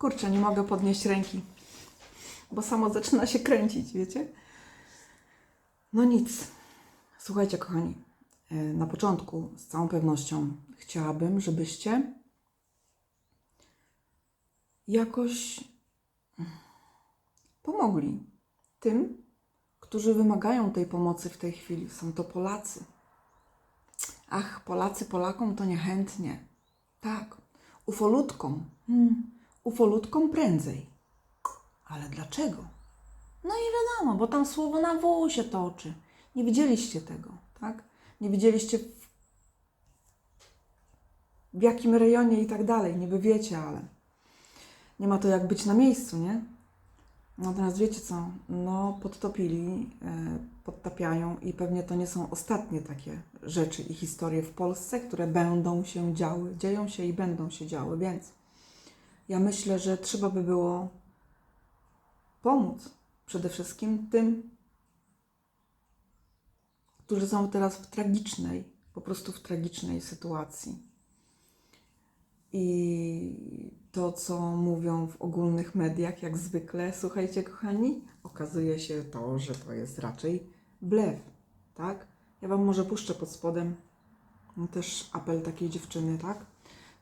Kurczę, nie mogę podnieść ręki, bo samo zaczyna się kręcić, wiecie? No nic. Słuchajcie, kochani, e, na początku z całą pewnością chciałabym, żebyście jakoś pomogli tym, którzy wymagają tej pomocy w tej chwili. Są to Polacy. Ach, Polacy Polakom to niechętnie. Tak, ufolutkom. Hmm, ufolutkom prędzej. Ale dlaczego? No i wiadomo, bo tam słowo na W się toczy. Nie widzieliście tego, tak? Nie widzieliście w, w jakim rejonie i tak dalej. Niby wiecie, ale nie ma to jak być na miejscu, nie? Natomiast wiecie co? No, podtopili, e, podtapiają i pewnie to nie są ostatnie takie rzeczy i historie w Polsce, które będą się działy, dzieją się i będą się działy, więc ja myślę, że trzeba by było pomóc przede wszystkim tym, którzy są teraz w tragicznej, po prostu w tragicznej sytuacji. I to, co mówią w ogólnych mediach, jak zwykle, słuchajcie, kochani, okazuje się to, że to jest raczej blef, tak? Ja Wam może puszczę pod spodem no, też apel takiej dziewczyny, tak?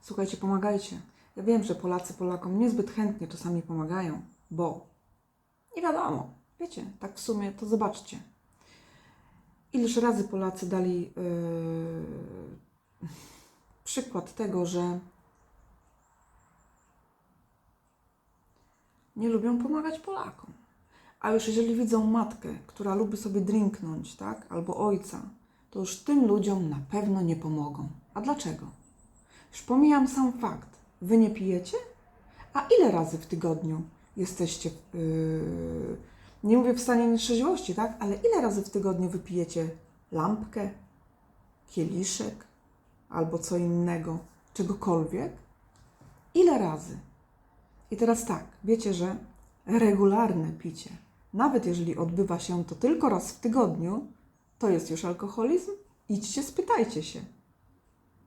Słuchajcie, pomagajcie. Ja wiem, że Polacy Polakom niezbyt chętnie czasami pomagają, bo nie wiadomo, wiecie, tak w sumie to zobaczcie. Ileż razy Polacy dali yy, przykład tego, że nie lubią pomagać Polakom. A już jeżeli widzą matkę, która lubi sobie drinknąć, tak, albo ojca, to już tym ludziom na pewno nie pomogą. A dlaczego? Już pomijam sam fakt. Wy nie pijecie? A ile razy w tygodniu jesteście, yy, nie mówię w stanie nietrzeźwości, tak, ale ile razy w tygodniu wypijecie lampkę, kieliszek albo co innego, czegokolwiek? Ile razy? I teraz tak, wiecie, że regularne picie, nawet jeżeli odbywa się to tylko raz w tygodniu, to jest już alkoholizm? Idźcie, spytajcie się.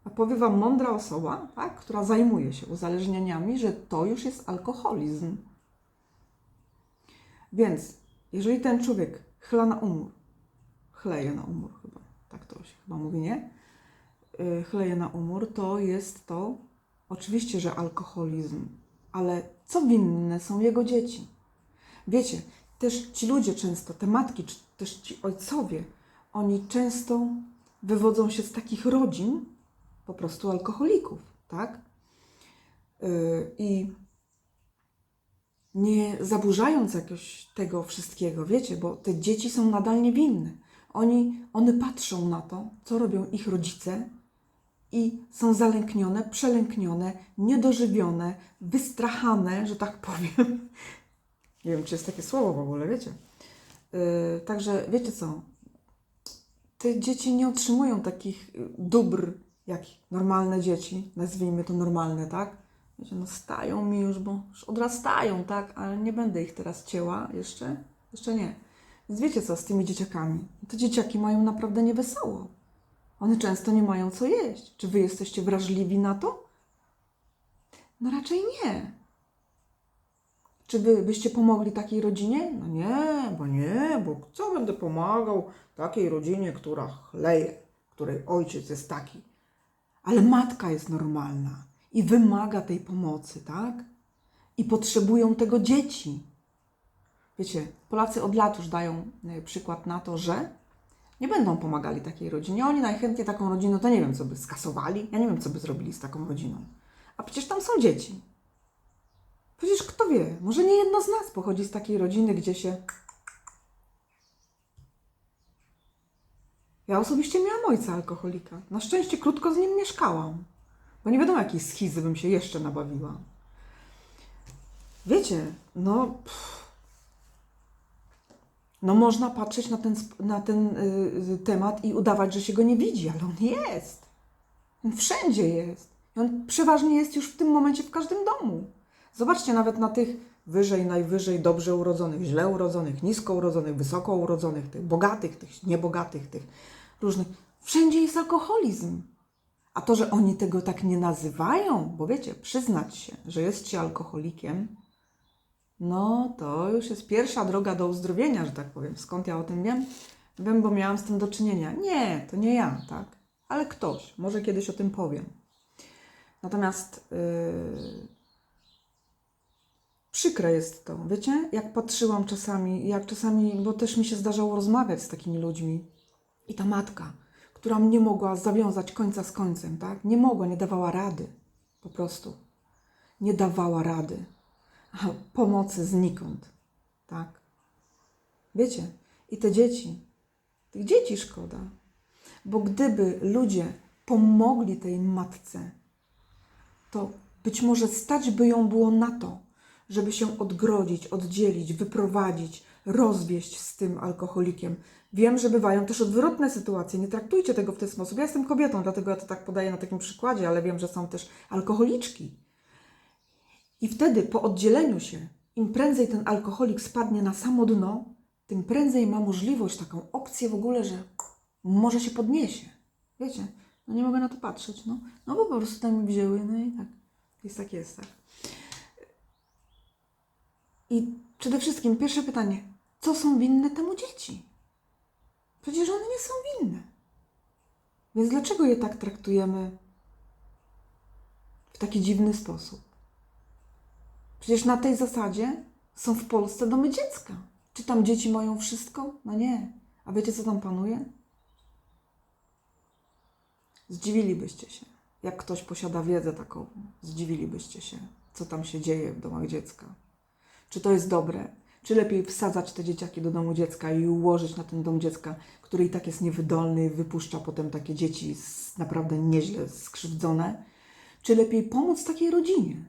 A powie Wam mądra osoba, tak, która zajmuje się uzależnieniami, że to już jest alkoholizm. Więc jeżeli ten człowiek chla na umór, chleje na umór chyba, tak to się chyba mówi, nie? Yy, chleje na umór, to jest to oczywiście, że alkoholizm, ale co winne są jego dzieci? Wiecie, też ci ludzie często, te matki, czy też ci ojcowie, oni często wywodzą się z takich rodzin po prostu alkoholików, tak? Yy, I nie zaburzając jakoś tego wszystkiego, wiecie, bo te dzieci są nadal niewinne. Oni, one patrzą na to, co robią ich rodzice i są zalęknione, przelęknione, niedożywione, wystrachane, że tak powiem. Nie wiem, czy jest takie słowo w ogóle, wiecie. Yy, także wiecie co? Te dzieci nie otrzymują takich y, dóbr jak normalne dzieci, nazwijmy to normalne, tak? Wiecie, no stają mi już, bo już odrastają, tak? Ale nie będę ich teraz cięła jeszcze, jeszcze nie. Więc wiecie co z tymi dzieciakami? Te dzieciaki mają naprawdę niewesoło. One często nie mają co jeść. Czy wy jesteście wrażliwi na to? No raczej nie. Czy wy byście pomogli takiej rodzinie? No nie, bo nie, bo co będę pomagał takiej rodzinie, która chleje, której ojciec jest taki. Ale matka jest normalna i wymaga tej pomocy, tak? I potrzebują tego dzieci. Wiecie, Polacy od lat już dają e, przykład na to, że nie będą pomagali takiej rodzinie. Oni najchętniej taką rodzinę, to nie wiem, co by skasowali. Ja nie wiem, co by zrobili z taką rodziną. A przecież tam są dzieci. Przecież kto wie, może nie jedno z nas pochodzi z takiej rodziny, gdzie się. Ja osobiście miałam ojca alkoholika. Na szczęście krótko z nim mieszkałam, bo nie wiadomo, jakiej schizy bym się jeszcze nabawiła. Wiecie, no. Pff, no można patrzeć na ten, na ten y, temat i udawać, że się go nie widzi, ale on jest. On wszędzie jest. I on przeważnie jest już w tym momencie w każdym domu. Zobaczcie nawet na tych wyżej, najwyżej, dobrze urodzonych, źle urodzonych, nisko urodzonych, wysoko urodzonych, tych bogatych, tych niebogatych, tych różnych. Wszędzie jest alkoholizm. A to, że oni tego tak nie nazywają, bo wiecie, przyznać się, że jest się alkoholikiem, no to już jest pierwsza droga do uzdrowienia, że tak powiem. Skąd ja o tym wiem? Wiem, bo miałam z tym do czynienia. Nie, to nie ja, tak? Ale ktoś. Może kiedyś o tym powiem. Natomiast yy, przykre jest to, wiecie? Jak patrzyłam czasami, jak czasami, bo też mi się zdarzało rozmawiać z takimi ludźmi. I ta matka, która nie mogła zawiązać końca z końcem, tak? Nie mogła, nie dawała rady. Po prostu. Nie dawała rady. Pomocy znikąd, tak? Wiecie? I te dzieci, tych dzieci szkoda. Bo gdyby ludzie pomogli tej matce, to być może stać by ją było na to, żeby się odgrodzić, oddzielić, wyprowadzić, rozwieść z tym alkoholikiem. Wiem, że bywają też odwrotne sytuacje. Nie traktujcie tego w ten sposób. Ja jestem kobietą, dlatego ja to tak podaję na takim przykładzie, ale wiem, że są też alkoholiczki. I wtedy po oddzieleniu się, im prędzej ten alkoholik spadnie na samo dno, tym prędzej ma możliwość, taką opcję w ogóle, że może się podniesie. Wiecie, no nie mogę na to patrzeć, no, no bo po prostu tam mi wzięły, no i tak, jest tak, jest tak. I przede wszystkim pierwsze pytanie, co są winne temu dzieci? Przecież one nie są winne. Więc dlaczego je tak traktujemy w taki dziwny sposób? Przecież na tej zasadzie są w Polsce domy dziecka. Czy tam dzieci mają wszystko? No nie. A wiecie, co tam panuje? Zdziwilibyście się. Jak ktoś posiada wiedzę taką, zdziwilibyście się, co tam się dzieje w domach dziecka. Czy to jest dobre? Czy lepiej wsadzać te dzieciaki do domu dziecka i ułożyć na ten dom dziecka, który i tak jest niewydolny, wypuszcza potem takie dzieci naprawdę nieźle skrzywdzone? Czy lepiej pomóc takiej rodzinie,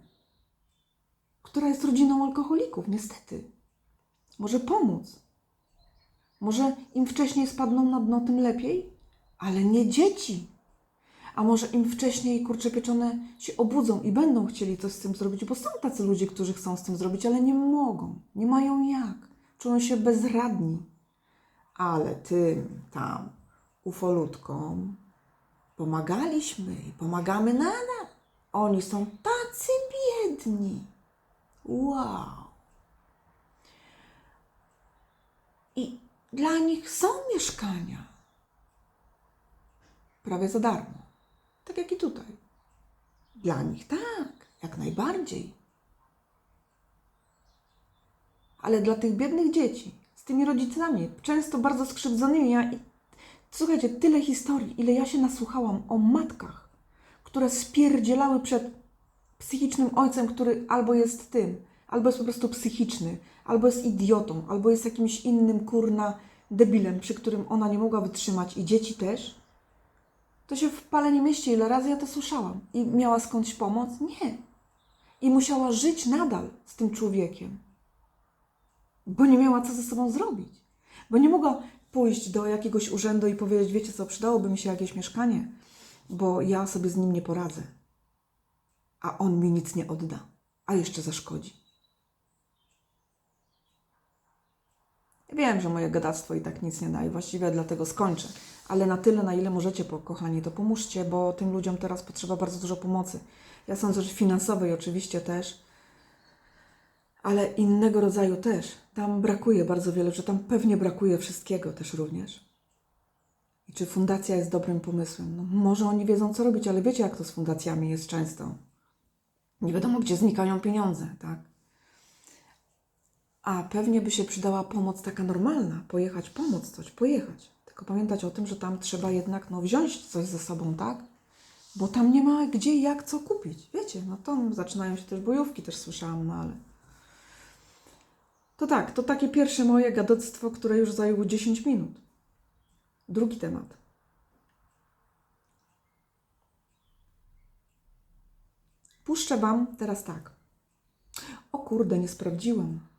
która jest rodziną alkoholików, niestety? Może pomóc. Może im wcześniej spadną na dno, tym lepiej, ale nie dzieci. A może im wcześniej kurcze pieczone się obudzą i będą chcieli coś z tym zrobić, bo są tacy ludzie, którzy chcą z tym zrobić, ale nie mogą, nie mają jak, czują się bezradni. Ale tym tam ufolutkom pomagaliśmy i pomagamy nadal. Oni są tacy biedni. Wow. I dla nich są mieszkania. Prawie za darmo. Tak jak i tutaj. Dla nich tak, jak najbardziej. Ale dla tych biednych dzieci, z tymi rodzicami, często bardzo skrzywdzonymi, ja, i, słuchajcie, tyle historii, ile ja się nasłuchałam o matkach, które spierdzielały przed psychicznym ojcem, który albo jest tym, albo jest po prostu psychiczny, albo jest idiotą, albo jest jakimś innym kurna debilem, przy którym ona nie mogła wytrzymać i dzieci też, to się w pale nie mieści, ile razy ja to słyszałam. I miała skądś pomoc? Nie. I musiała żyć nadal z tym człowiekiem, bo nie miała co ze sobą zrobić. Bo nie mogła pójść do jakiegoś urzędu i powiedzieć, wiecie co, przydałoby mi się jakieś mieszkanie, bo ja sobie z nim nie poradzę. A on mi nic nie odda, a jeszcze zaszkodzi. Wiem, że moje gadactwo i tak nic nie da i właściwie dlatego skończę. Ale na tyle, na ile możecie, kochani, to pomóżcie, bo tym ludziom teraz potrzeba bardzo dużo pomocy. Ja sądzę, że finansowej oczywiście też, ale innego rodzaju też. Tam brakuje bardzo wiele, że tam pewnie brakuje wszystkiego też również. I czy fundacja jest dobrym pomysłem? No, może oni wiedzą, co robić, ale wiecie, jak to z fundacjami jest często. Nie wiadomo, gdzie znikają pieniądze, tak? A pewnie by się przydała pomoc taka normalna, pojechać, pomóc coś, pojechać. Tylko pamiętać o tym, że tam trzeba jednak no, wziąć coś ze sobą, tak? Bo tam nie ma gdzie jak co kupić. Wiecie, no to zaczynają się też bojówki, też słyszałam, no ale. To tak, to takie pierwsze moje gadoctwo, które już zajęło 10 minut. Drugi temat. Puszczę Wam teraz tak. O kurde, nie sprawdziłam.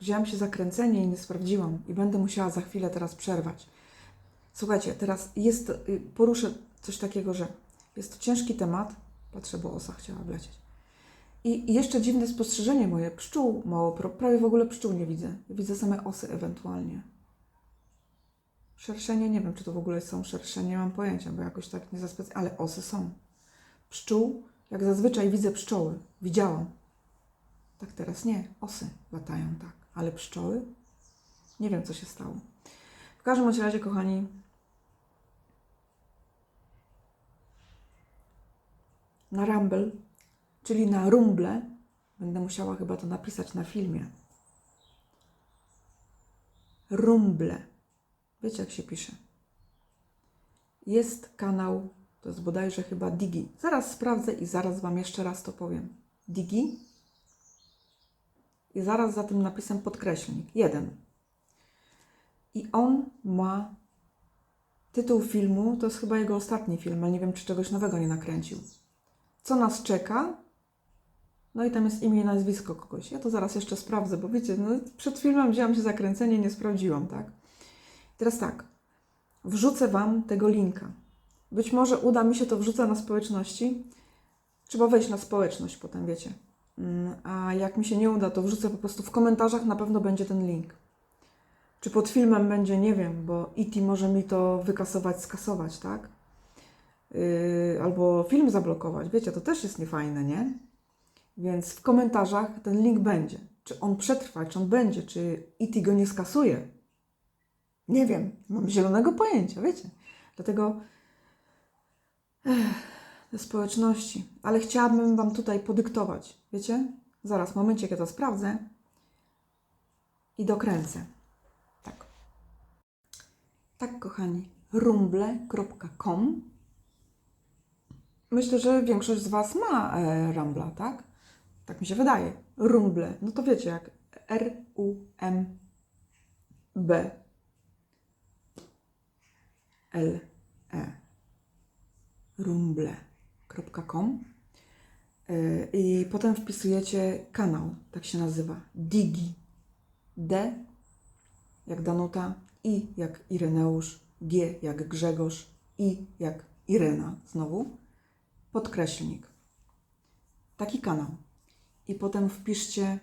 Wzięłam się za kręcenie i nie sprawdziłam. I będę musiała za chwilę teraz przerwać. Słuchajcie, teraz jest, y, poruszę coś takiego, że jest to ciężki temat. Patrzę, bo osa chciała wlecieć. I jeszcze dziwne spostrzeżenie moje. Pszczół mało, prawie w ogóle pszczół nie widzę. Widzę same osy ewentualnie. Szerszenie, nie wiem, czy to w ogóle są szerszenie, nie mam pojęcia, bo jakoś tak nie zaspecjalnie, ale osy są. Pszczół, jak zazwyczaj widzę pszczoły, widziałam. Tak teraz nie, osy latają tak, ale pszczoły, nie wiem, co się stało. W każdym razie, kochani, na Rumble, czyli na Rumble, będę musiała chyba to napisać na filmie. Rumble. Wiecie, jak się pisze? Jest kanał, to jest bodajże chyba Digi. Zaraz sprawdzę i zaraz Wam jeszcze raz to powiem. Digi. I zaraz za tym napisem podkreślnik. Jeden. I on ma tytuł filmu, to jest chyba jego ostatni film, ale nie wiem, czy czegoś nowego nie nakręcił. Co nas czeka? No i tam jest imię i nazwisko kogoś. Ja to zaraz jeszcze sprawdzę, bo wiecie, no przed filmem wzięłam się zakręcenie, nie sprawdziłam, tak? Teraz tak, wrzucę Wam tego linka. Być może uda mi się to wrzucę na społeczności. Trzeba wejść na społeczność potem, wiecie. Mm, A jak mi się nie uda, to wrzucę po prostu w komentarzach, na pewno będzie ten link. Czy pod filmem będzie, nie wiem, bo IT może mi to wykasować, skasować, tak? Yy, albo film zablokować, wiecie, to też jest niefajne, nie? Więc w komentarzach ten link będzie. Czy on przetrwa, czy on będzie, czy IT go nie skasuje. Nie wiem, mam zielonego pojęcia, wiecie. Dlatego ech, społeczności. Ale chciałabym Wam tutaj podyktować, wiecie? Zaraz, w momencie, ja to sprawdzę i dokręcę. Tak. Tak, kochani, rumble.com Myślę, że większość z Was ma e, tak? Tak mi się wydaje. Rumble. No to wiecie, jak R-U-M-B L-E rumble.com E, i potem wpisujecie kanał, tak się nazywa, Digi. D jak Danuta, I jak Ireneusz, G jak Grzegorz, I jak Irena znowu, podkreślnik. Taki kanał. I potem wpiszcie,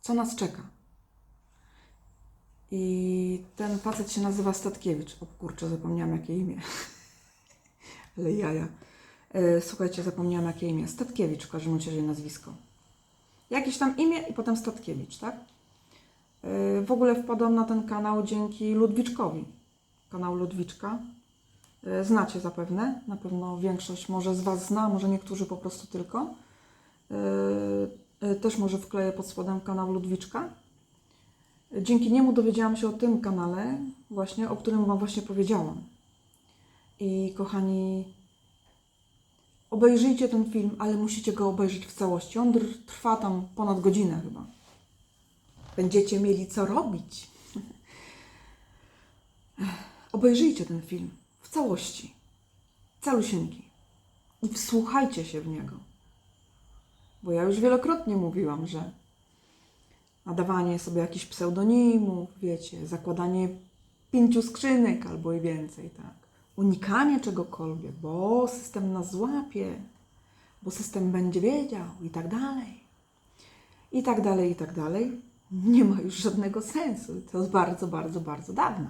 co nas czeka. I ten facet się nazywa Statkiewicz. O kurczę, zapomniałam jakie imię. Ale jaja. E, Słuchajcie, zapomniałam jakie imię. Statkiewicz w każdym razie nazwisko. Jakieś tam imię i potem Statkiewicz, tak? E, W ogóle wpadłam na ten kanał dzięki Ludwiczkowi. Kanał Ludwiczka. E, Znacie zapewne. Na pewno większość może z Was zna, może niektórzy po prostu tylko. E, e, Też może wkleję pod spodem kanał Ludwiczka. Dzięki niemu dowiedziałam się o tym kanale, właśnie, o którym Wam właśnie powiedziałam. I kochani, obejrzyjcie ten film, ale musicie go obejrzeć w całości. On trwa tam ponad godzinę chyba. Będziecie mieli co robić. Obejrzyjcie ten film w całości. Calusieńki. I wsłuchajcie się w niego. Bo ja już wielokrotnie mówiłam, że nadawanie sobie jakichś pseudonimów, wiecie, zakładanie pięciu skrzynek albo i więcej, tak. Unikanie czegokolwiek, bo system nas złapie, bo system będzie wiedział i tak dalej. I tak dalej, i tak dalej. Nie ma już żadnego sensu. To jest bardzo, bardzo, bardzo dawno.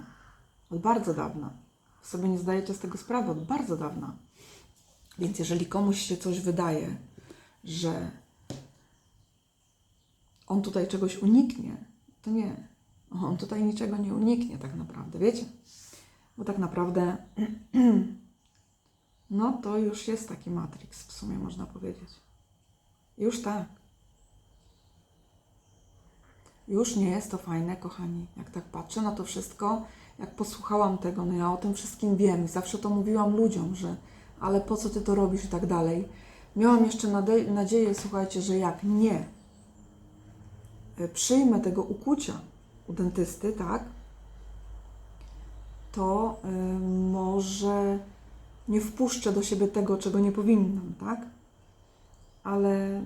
Od bardzo dawna. Sobie nie zdajecie z tego sprawy, od bardzo dawna. Więc jeżeli komuś się coś wydaje, że on tutaj czegoś uniknie, to nie. On tutaj niczego nie uniknie tak naprawdę, wiecie? Bo tak naprawdę no to już jest taki Matrix w sumie można powiedzieć. Już tak. Już nie jest to fajne, kochani. Jak tak patrzę na to wszystko, jak posłuchałam tego, no ja o tym wszystkim wiem i zawsze to mówiłam ludziom, że ale po co ty to robisz i tak dalej. Miałam jeszcze nadzieję, słuchajcie, że jak nie e, przyjmę tego ukucia u dentysty, tak, to y, może nie wpuszczę do siebie tego, czego nie powinnam, tak? Ale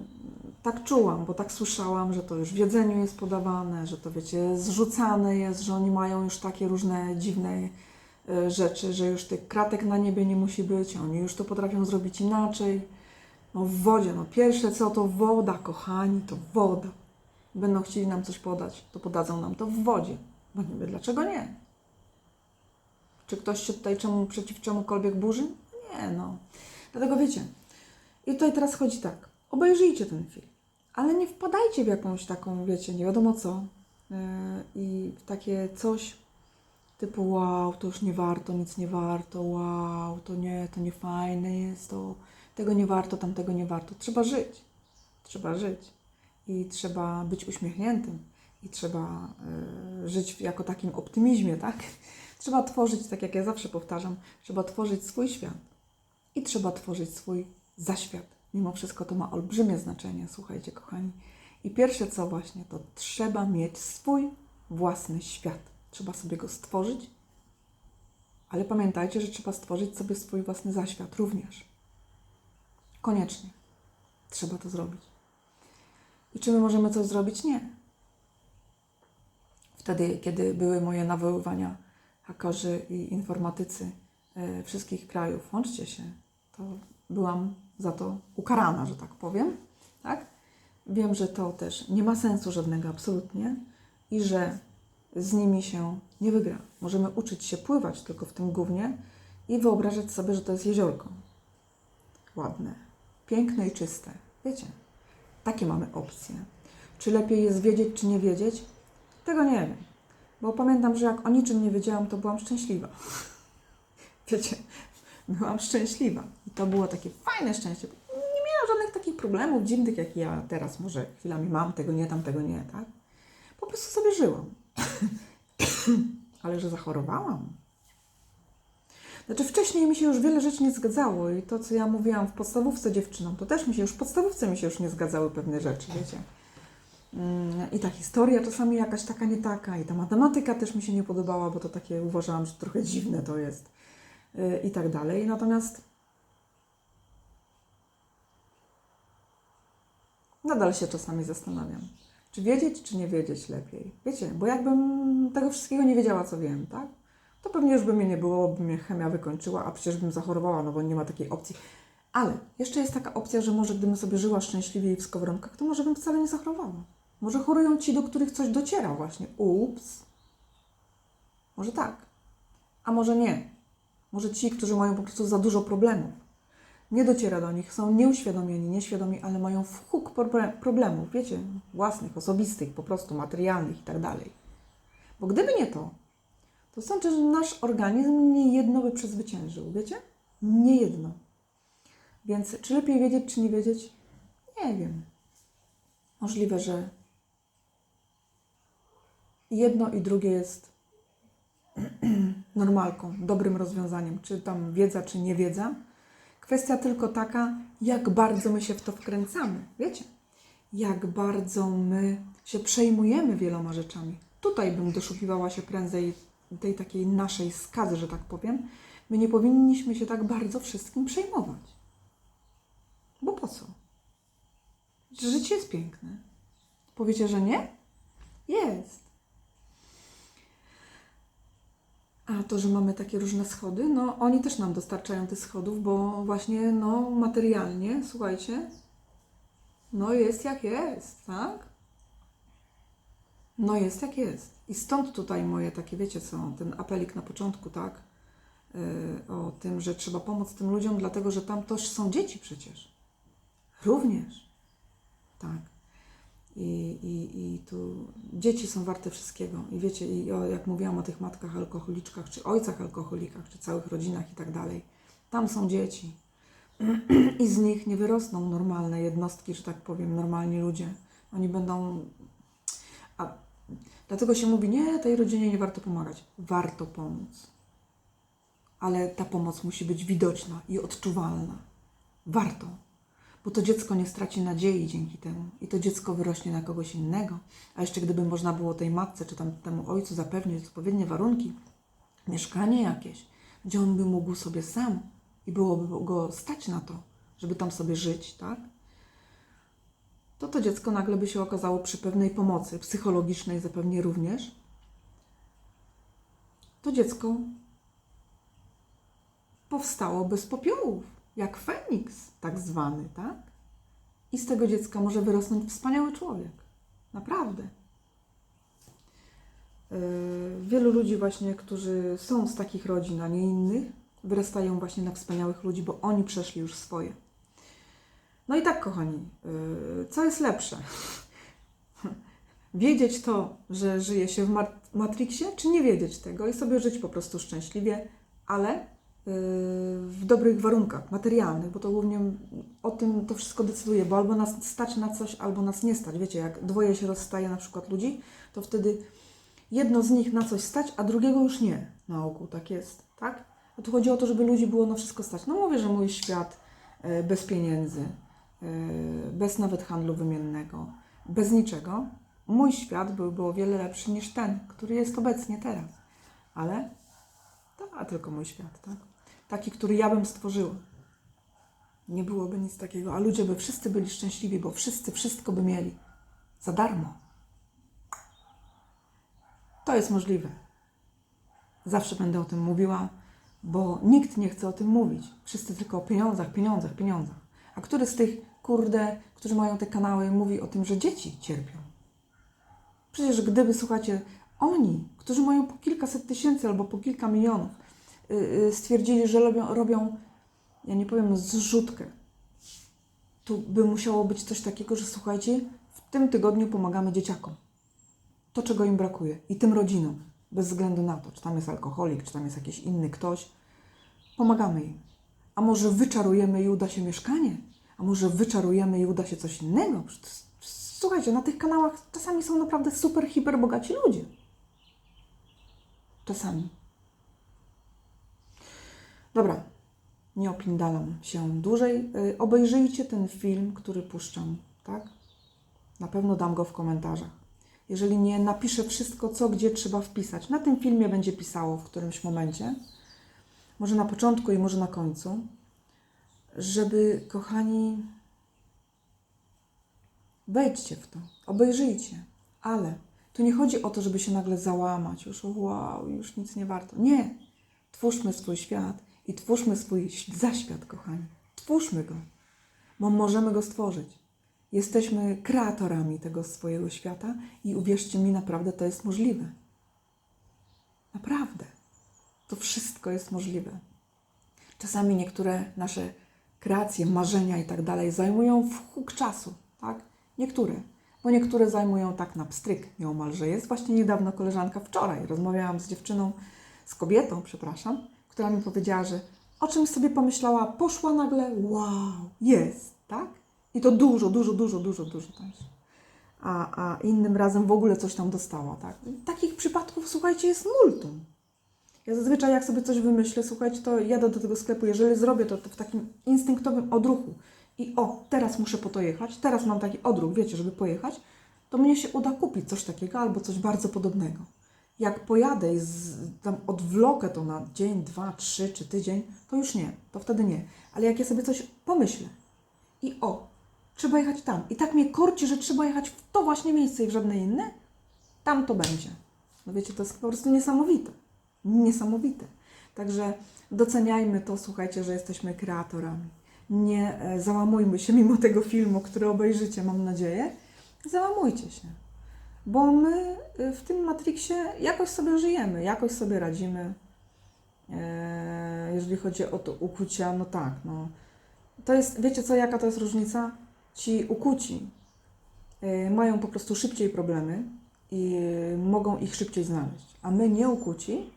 tak czułam, bo tak słyszałam, że to już w jedzeniu jest podawane, że to wiecie, zrzucane jest, że oni mają już takie różne dziwne y, rzeczy, że już tych kratek na niebie nie musi być, oni już to potrafią zrobić inaczej. No w wodzie, no pierwsze co to woda, kochani, to woda. Będą chcieli nam coś podać, to podadzą nam to w wodzie. Bo niby dlaczego nie? Czy ktoś się tutaj czemu, przeciw czemukolwiek burzy? Nie, no. Dlatego wiecie, i tutaj teraz chodzi tak, obejrzyjcie ten film, ale nie wpadajcie w jakąś taką, wiecie, nie wiadomo co yy, i w takie coś typu wow, to już nie warto, nic nie warto, wow, to nie, to nie fajne jest, to tego nie warto, tamtego nie warto. Trzeba żyć, trzeba żyć i trzeba być uśmiechniętym i trzeba yy, żyć jako takim optymizmie, tak? Trzeba tworzyć, tak jak ja zawsze powtarzam, trzeba tworzyć swój świat i trzeba tworzyć swój zaświat. Mimo wszystko to ma olbrzymie znaczenie, słuchajcie, kochani. I pierwsze co właśnie, to trzeba mieć swój własny świat. Trzeba sobie go stworzyć, ale pamiętajcie, że trzeba stworzyć sobie swój własny zaświat również. Koniecznie. Trzeba to zrobić. I czy my możemy coś zrobić? Nie. Wtedy, kiedy były moje nawoływania hakerzy i informatycy e, wszystkich krajów, łączcie się, to byłam za to ukarana, że tak powiem. Tak? Wiem, że to też nie ma sensu żadnego absolutnie i że z nimi się nie wygra. Możemy uczyć się pływać tylko w tym gównie i wyobrażać sobie, że to jest jeziorko. Ładne, piękne i czyste. Wiecie, takie mamy opcje. Czy lepiej jest wiedzieć, czy nie wiedzieć? Tego nie wiem. Bo pamiętam, że jak o niczym nie wiedziałam, to byłam szczęśliwa. Wiecie, byłam szczęśliwa. I to było takie fajne szczęście. Nie miałam żadnych takich problemów dziwnych, jak ja teraz może chwilami mam, tego nie, tamtego nie, tak? Po prostu sobie żyłam. Ale że zachorowałam. Znaczy wcześniej mi się już wiele rzeczy nie zgadzało i to, co ja mówiłam w podstawówce dziewczynom, to też mi się już w podstawówce mi się już nie zgadzały pewne rzeczy, wiecie. I ta historia czasami jakaś taka nie taka, i ta matematyka też mi się nie podobała, bo to takie uważałam, że trochę dziwne to jest yy, i tak dalej. Natomiast nadal się czasami zastanawiam, czy wiedzieć, czy nie wiedzieć lepiej. Wiecie, bo jakbym tego wszystkiego nie wiedziała, co wiem, tak? To pewnie już by mnie nie było, by mnie chemia wykończyła, a przecież bym zachorowała, no bo nie ma takiej opcji. Ale jeszcze jest taka opcja, że może gdybym sobie żyła szczęśliwie i w skowronkach, to może bym wcale nie zachorowała. Może chorują ci, do których coś dociera właśnie. Ups. Może tak. A może nie. Może ci, którzy mają po prostu za dużo problemów. Nie dociera do nich, są nieuświadomieni, nieświadomi, ale mają w huk proble- problemów, wiecie, własnych, osobistych, po prostu materialnych i tak dalej. Bo gdyby nie to, to znaczy, że nasz organizm nie jedno by przezwyciężył, wiecie? Nie jedno. Więc czy lepiej wiedzieć, czy nie wiedzieć? Nie wiem. Możliwe, że jedno i drugie jest normalką, dobrym rozwiązaniem, czy tam wiedza, czy nie wiedza. Kwestia tylko taka, jak bardzo my się w to wkręcamy, wiecie? Jak bardzo my się przejmujemy wieloma rzeczami. Tutaj bym doszukiwała się prędzej tej takiej naszej skazy, że tak powiem. My nie powinniśmy się tak bardzo wszystkim przejmować. Bo po co? Życie jest piękne. Powiecie, że nie? Jest. A to, że mamy takie różne schody, no oni też nam dostarczają tych schodów, bo właśnie no materialnie, słuchajcie, no jest jak jest, tak? No jest jak jest. I stąd tutaj moje takie, wiecie co, ten apelik na początku, tak? Yy, o tym, że trzeba pomóc tym ludziom, dlatego że tam też są dzieci przecież. Również. Tak. I, i, I tu dzieci są warte wszystkiego. I wiecie, i o, jak mówiłam o tych matkach alkoholiczkach, czy ojcach alkoholikach, czy całych rodzinach i tak dalej, tam są dzieci. I z nich nie wyrosną normalne jednostki, że tak powiem, normalni ludzie. Oni będą. A dlatego się mówi, nie, tej rodzinie nie warto pomagać. Warto pomóc. Ale ta pomoc musi być widoczna i odczuwalna. Warto bo to dziecko nie straci nadziei dzięki temu i to dziecko wyrośnie na kogoś innego. A jeszcze gdyby można było tej matce czy tam temu ojcu zapewnić odpowiednie warunki, mieszkanie jakieś, gdzie on by mógł sobie sam i byłoby go stać na to, żeby tam sobie żyć, tak? To to dziecko nagle by się okazało przy pewnej pomocy psychologicznej zapewnie również. To dziecko powstało bez popiołów jak Feniks, tak zwany, tak? I z tego dziecka może wyrosnąć wspaniały człowiek. Naprawdę. Yy, Wielu ludzi właśnie, którzy są z takich rodzin, a nie innych, wyrastają właśnie na wspaniałych ludzi, bo oni przeszli już swoje. No i tak, kochani, yy, co jest lepsze? Wiedzieć to, że żyje się w mat- Matrixie, czy nie wiedzieć tego i sobie żyć po prostu szczęśliwie, ale w dobrych warunkach materialnych, bo to głównie o tym to wszystko decyduje, bo albo nas stać na coś, albo nas nie stać. Wiecie, jak dwoje się rozstaje na przykład ludzi, to wtedy jedno z nich na coś stać, a drugiego już nie. Na ogół tak jest, tak? A tu chodzi o to, żeby ludzi było na wszystko stać. No mówię, że mój świat e, bez pieniędzy, e, bez nawet handlu wymiennego, bez niczego, mój świat byłby o wiele lepszy niż ten, który jest obecnie teraz. Ale to a tylko mój świat, tak? Taki, który ja bym stworzyła. Nie byłoby nic takiego, a ludzie by wszyscy byli szczęśliwi, bo wszyscy wszystko by mieli. Za darmo. To jest możliwe. Zawsze będę o tym mówiła, bo nikt nie chce o tym mówić. Wszyscy tylko o pieniądzach, pieniądzach, pieniądzach. A który z tych, kurde, którzy mają te kanały, mówi o tym, że dzieci cierpią? Przecież gdyby, słuchajcie, oni, którzy mają po kilkaset tysięcy albo po kilka milionów, stwierdzili, że robią, robią, ja nie powiem, zrzutkę, tu by musiało być coś takiego, że słuchajcie, w tym tygodniu pomagamy dzieciakom to, czego im brakuje i tym rodzinom, bez względu na to, czy tam jest alkoholik, czy tam jest jakiś inny ktoś, pomagamy im. A może wyczarujemy i uda się mieszkanie? A może wyczarujemy i uda się coś innego? Słuchajcie, na tych kanałach czasami są naprawdę super, hiper bogaci ludzie. Czasami. Dobra, nie opindalam się dłużej. Y, Obejrzyjcie ten film, który puszczam, tak? Na pewno dam go w komentarzach. Jeżeli nie, napiszę wszystko, co gdzie trzeba wpisać. Na tym filmie będzie pisało w którymś momencie, może na początku i może na końcu, żeby, kochani, wejdźcie w to, obejrzyjcie, ale tu nie chodzi o to, żeby się nagle załamać, już wow, już nic nie warto. Nie. Twórzmy swój świat i twórzmy swój zaświat, kochani. Twórzmy go, bo możemy go stworzyć. Jesteśmy kreatorami tego swojego świata i uwierzcie mi, naprawdę to jest możliwe. Naprawdę. To wszystko jest możliwe. Czasami niektóre nasze kreacje, marzenia i tak dalej zajmują w huk czasu, tak? Niektóre. Bo niektóre zajmują tak na pstryk nieomalże. Jest właśnie niedawno koleżanka, wczoraj rozmawiałam z dziewczyną, z kobietą, przepraszam, która mi powiedziała, że o czymś sobie pomyślała, poszła nagle, wow, jest, tak? I to dużo, dużo, dużo, dużo, dużo też. A, a innym razem w ogóle coś tam dostała, tak? Takich przypadków, słuchajcie, jest multum. Ja zazwyczaj jak sobie coś wymyślę, słuchajcie, to jadę do tego sklepu, jeżeli zrobię to, to w takim instynktowym odruchu i o, teraz muszę po to jechać, teraz mam taki odruch, wiecie, żeby pojechać, to mnie się uda kupić coś takiego albo coś bardzo podobnego. Jak pojadę i z, tam odwlokę to na dzień, dwa, trzy czy tydzień, to już nie, to wtedy nie. Ale jak ja sobie coś pomyślę i o, trzeba jechać tam i tak mnie korci, że trzeba jechać w to właśnie miejsce i w żadne inne, tam to będzie. No wiecie, to jest po prostu niesamowite. Niesamowite. Także doceniajmy to, słuchajcie, że jesteśmy kreatorami. Nie e, załamujmy się mimo tego filmu, który obejrzycie, mam nadzieję. Załamujcie się. Bo my y, w tym Matrixie jakoś sobie żyjemy, jakoś sobie radzimy. E, Jeżeli chodzi o to ukucia, no tak, no. To jest, wiecie co, jaka to jest różnica? Ci ukuci y, mają po prostu szybciej problemy i y, mogą ich szybciej znaleźć. A my nieukuci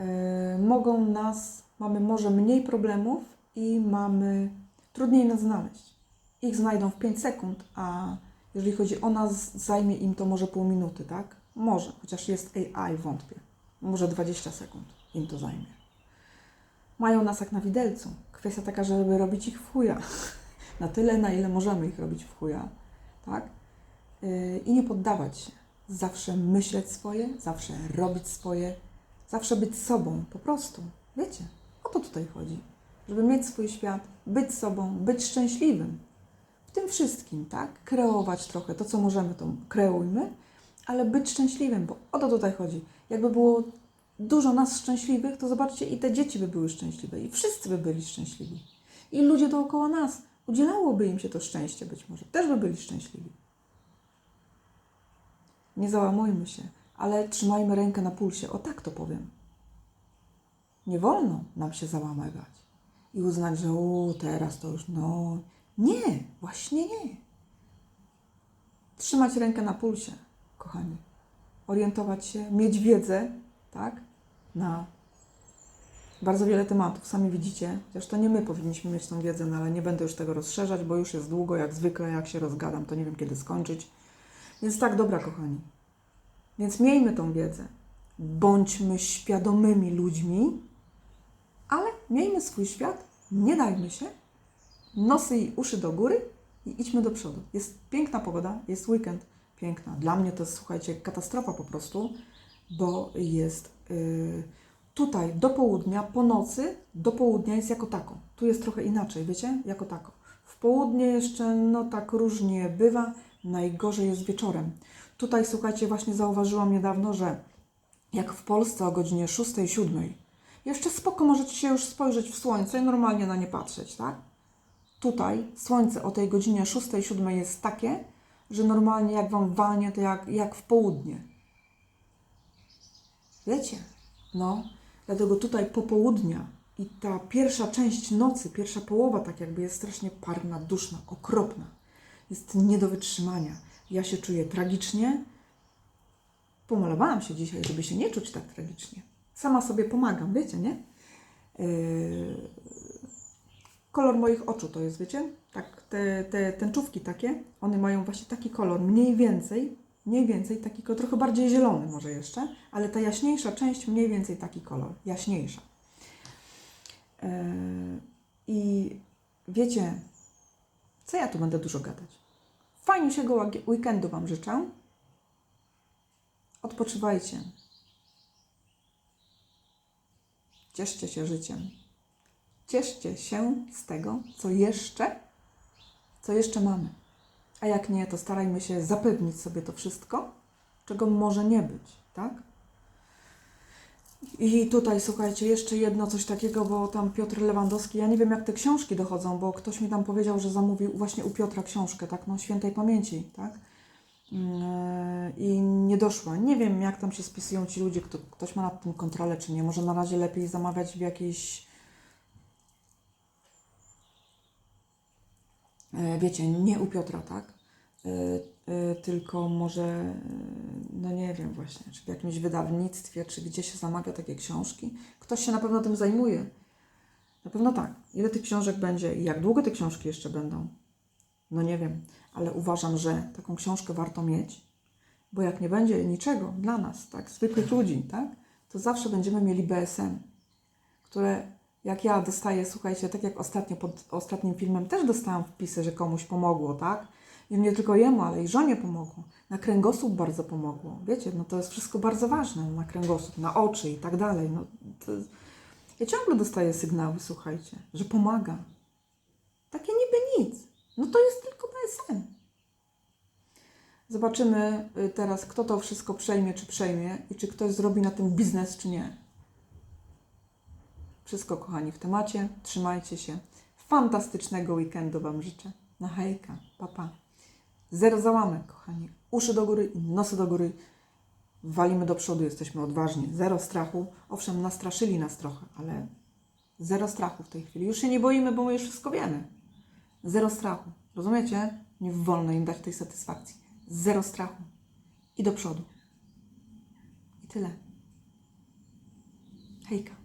y, mogą nas, mamy może mniej problemów i mamy trudniej nas znaleźć. Ich znajdą w 5 sekund, a jeżeli chodzi o nas, zajmie im to może pół minuty, tak? Może, chociaż jest AI, wątpię. Może 20 sekund im to zajmie. Mają nas jak na widelcu. Kwestia taka, żeby robić ich w chuja. Na tyle, na ile możemy ich robić w chuja, tak? Yy, I nie poddawać się. Zawsze myśleć swoje, zawsze robić swoje, zawsze być sobą, po prostu. Wiecie, o to tutaj chodzi. Żeby mieć swój świat, być sobą, być szczęśliwym. W tym wszystkim, tak? Kreować trochę to, co możemy, to kreujmy, ale być szczęśliwym, bo o to tutaj chodzi. Jakby było dużo nas szczęśliwych, to zobaczcie, i te dzieci by były szczęśliwe, i wszyscy by byli szczęśliwi. I ludzie dookoła nas, udzielałoby im się to szczęście być może, też by byli szczęśliwi. Nie załamujmy się, ale trzymajmy rękę na pulsie. O tak to powiem. Nie wolno nam się załamywać i uznać, że u, teraz to już no. Nie, właśnie nie. Trzymać rękę na pulsie, kochani. Orientować się, mieć wiedzę, tak, na bardzo wiele tematów. Sami widzicie, to nie my powinniśmy mieć tą wiedzę, no ale nie będę już tego rozszerzać, bo już jest długo, jak zwykle, jak się rozgadam, to nie wiem kiedy skończyć. Więc tak, dobra, kochani. Więc miejmy tą wiedzę. Bądźmy świadomymi ludźmi, ale miejmy swój świat, nie dajmy się, nosy i uszy do góry i idźmy do przodu. Jest piękna pogoda, jest weekend, piękna. Dla mnie to jest, słuchajcie, katastrofa po prostu, bo jest yy, tutaj do południa, po nocy, do południa jest jako tako. Tu jest trochę inaczej, wiecie, jako tako. W południe jeszcze, no tak różnie bywa, najgorzej jest wieczorem. Tutaj, słuchajcie, właśnie zauważyłam niedawno, że jak w Polsce o godzinie 6-7, jeszcze spoko możecie się już spojrzeć w słońce i normalnie na nie patrzeć, tak? Tutaj słońce o tej godzinie 6-7 jest takie, że normalnie jak Wam walnie, to jak, jak w południe. Wiecie? No, dlatego tutaj popołudnia i ta pierwsza część nocy, pierwsza połowa tak jakby jest strasznie parna, duszna, okropna. Jest nie do wytrzymania. Ja się czuję tragicznie. Pomalowałam się dzisiaj, żeby się nie czuć tak tragicznie. Sama sobie pomagam, wiecie, nie? Yy, kolor moich oczu to jest, wiecie? Tak, te, te tęczówki takie, one mają właśnie taki kolor, mniej więcej, mniej więcej taki kolor, trochę bardziej zielony może jeszcze, ale ta jaśniejsza część mniej więcej taki kolor, jaśniejsza. Yy, I wiecie, co ja tu będę dużo gadać? Fajniejszego weekendu Wam życzę. Odpoczywajcie. Cieszcie się życiem. Cieszcie się z tego, co jeszcze, co jeszcze mamy. A jak nie, to starajmy się zapewnić sobie to wszystko, czego może nie być, tak? I tutaj słuchajcie, jeszcze jedno coś takiego, bo tam Piotr Lewandowski, ja nie wiem jak te książki dochodzą, bo ktoś mi tam powiedział, że zamówił właśnie u Piotra książkę, tak, no świętej pamięci, tak? Yy, I nie doszła. Nie wiem, jak tam się spisują ci ludzie, kto, ktoś ma nad tym kontrolę, czy nie. Może na razie lepiej zamawiać w jakiejś, wiecie, nie u Piotra, tak? Yy, yy, tylko może, no nie wiem właśnie, czy w jakimś wydawnictwie, czy gdzie się zamawia takie książki. Ktoś się na pewno tym zajmuje. Na pewno tak. Ile tych książek będzie i jak długo te książki jeszcze będą? No nie wiem, ale uważam, że taką książkę warto mieć, bo jak nie będzie niczego dla nas, tak, zwykłych ludzi, tak, to zawsze będziemy mieli BSM, które jak ja dostaję, słuchajcie, tak jak ostatnio pod ostatnim filmem też dostałam wpisy, że komuś pomogło, tak? I nie tylko jemu, ale i żonie pomogło. Na kręgosłup bardzo pomogło. Wiecie, no to jest wszystko bardzo ważne, na kręgosłup, na oczy i tak dalej. No, to... Ja ciągle dostaję sygnały, słuchajcie, że pomaga. Takie niby nic. No to jest tylko BSM. Zobaczymy y, teraz, kto to wszystko przejmie, czy przejmie i czy ktoś zrobi na tym biznes, czy nie. Wszystko, kochani, w temacie. Trzymajcie się. Fantastycznego weekendu Wam życzę. Na hejka. Papa. Pa. Zero załamek, kochani. Uszy do góry nosy do góry. Walimy do przodu, jesteśmy odważni. Zero strachu. Owszem, nastraszyli nas trochę, ale zero strachu w tej chwili. Już się nie boimy, bo my już wszystko wiemy. Zero strachu. Rozumiecie? Nie wolno im dać tej satysfakcji. Zero strachu. I do przodu. I tyle. Hejka.